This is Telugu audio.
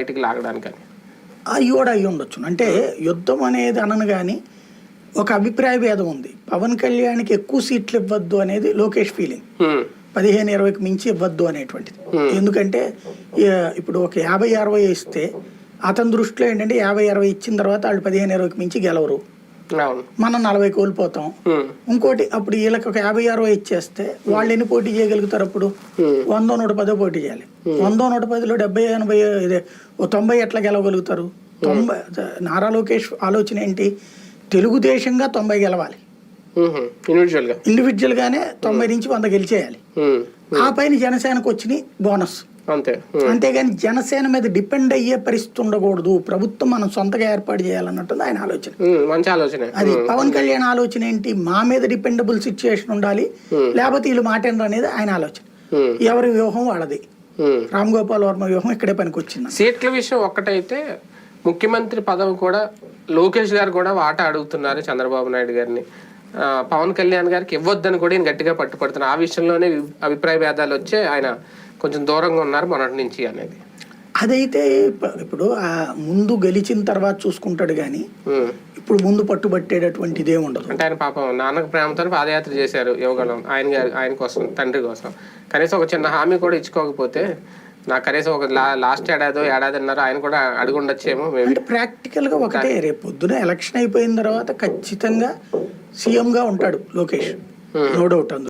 బయటికి లాగడానికని అవి కూడా అయి ఉండొచ్చు. అంటే యుద్ధం అనేది అనను కానీ ఒక అభిప్రాయ భేదం ఉంది. పవన్ కళ్యాణ్కి ఎక్కువ సీట్లు ఇవ్వద్దు అనేది లోకేష్ ఫీలింగ్. పదిహేను ఇరవైకి మించి ఇవ్వద్దు అనేటువంటిది. ఎందుకంటే ఇప్పుడు ఒక యాభై అరవై ఇస్తే అతని దృష్టిలో ఏంటంటే యాభై అరవై ఇచ్చిన తర్వాత వాళ్ళు పదిహేను ఇరవైకి మించి గెలవరు. మనం నలభై కోల్పోతాం. ఇంకోటి అప్పుడు వీళ్ళకి ఒక యాభై అరవై ఇచ్చేస్తే వాళ్ళు ఎన్ని పోటీ చేయగలుగుతారు అప్పుడు? వందో నూట పదో పోటీ చేయాలి. వందో నూట పదిలో డెబ్బై ఎనభై ఇదే తొంభై ఎట్లా గెలవగలుగుతారు? తొంభై నారా లోకేష్ ఆలోచన ఏంటి? తెలుగుదేశంగా తొంభై గెలవాలి. ఇండివిజువల్గా ఇండివిజువల్ గానే తొంభై నుంచి వంద గెలిచేయాలి. ఆ పైన జనసేనకు వచ్చిన బోనస్. అంతే. అంతేగాని జనసేన మీద డిపెండ్ అయ్యే పరిస్థితి ఉండకూడదు. ప్రభుత్వం మనం సొంతగా ఏర్పాటు చేయాలన్నట్టుంది ఆయన ఆలోచన. మంచి ఆలోచనే. అది పవన్ కళ్యాణ్ ఆలోచన ఏంటి? మా మీద డిపెండబుల్ సిచ్యుయేషన్ ఉండాలి. లేకపోతే వీళ్ళు మాటేనరు అనేది ఆయన ఆలోచన. ఎవరి వ్యూహం వాళ్ళది. రామ్ గోపాల్ వర్మ వ్యూహం ఇక్కడే పనికొచ్చింది. సీట్ల విషయం ఒక్కటైతే ముఖ్యమంత్రి పదవి కూడా లోకేష్ గారు కూడా వాటా అడుగుతున్నారు చంద్రబాబు నాయుడు గారిని. పవన్ కళ్యాణ్ గారికి ఇవ్వద్దని కూడా ఈయన గట్టిగా పట్టుపడుతున్నారు. ఆ విషయంలోనే అభిప్రాయ భేదాలు వచ్చే ఆయన కొంచెం దూరంగా ఉన్నారు మొన్నటి నుంచి అనేది. అదైతే ఇప్ప- ఇప్పుడు ఆ ముందు గెలిచిన తర్వాత చూసుకుంటాడు కానీ. ఇప్పుడు ముందు పట్టుబట్టేటటువంటి ఇదే ఉండదు. అంటే ఆయన పాపం నాన్నకు ప్రేమతో పాదయాత్ర చేశారు యువగలం ఆయన గారి ఆయన కోసం తండ్రి కోసం. కనీసం ఒక చిన్న హామీ కూడా ఇచ్చుకోకపోతే నాకు కనీసం ఒక లాస్ట్ ఏడాదో ఏడాదిన్నర ఆయన కూడా అడిగి ఉండొచ్చేమో అంటే ప్రాక్టికల్గా ఒకటే రేపు పొద్దున ఎలక్షన్ అయిపోయిన తర్వాత ఖచ్చితంగా సీఎం గా ఉంటాడు లోకేష్. నో డౌట్ అందులో.